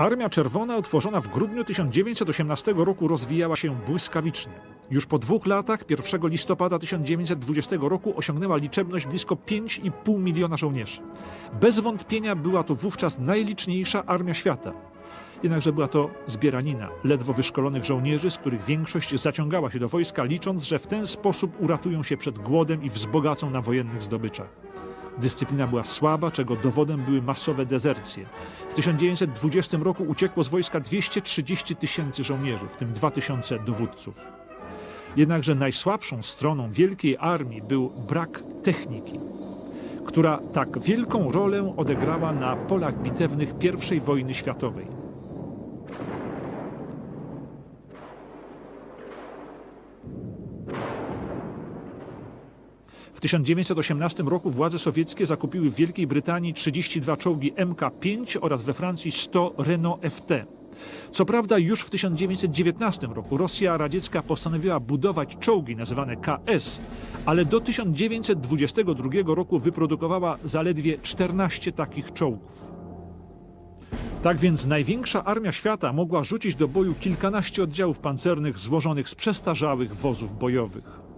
Armia Czerwona, utworzona w grudniu 1918 roku, rozwijała się błyskawicznie. Już po dwóch latach, 1 listopada 1920 roku, osiągnęła liczebność blisko 5,5 miliona żołnierzy. Bez wątpienia była to wówczas najliczniejsza armia świata. Jednakże była to zbieranina ledwo wyszkolonych żołnierzy, z których większość zaciągała się do wojska, licząc, że w ten sposób uratują się przed głodem i wzbogacą na wojennych zdobyczach. Dyscyplina była słaba, czego dowodem były masowe dezercje. W 1920 roku uciekło z wojska 230 tysięcy żołnierzy, w tym 2 tysiące dowódców. Jednakże najsłabszą stroną wielkiej armii był brak techniki, która tak wielką rolę odegrała na polach bitewnych I wojny światowej. W 1918 roku władze sowieckie zakupiły w Wielkiej Brytanii 32 czołgi MK5 oraz we Francji 100 Renault FT. Co prawda już w 1919 roku Rosja radziecka postanowiła budować czołgi nazywane KS, ale do 1922 roku wyprodukowała zaledwie 14 takich czołgów. Tak więc największa armia świata mogła rzucić do boju kilkanaście oddziałów pancernych złożonych z przestarzałych wozów bojowych.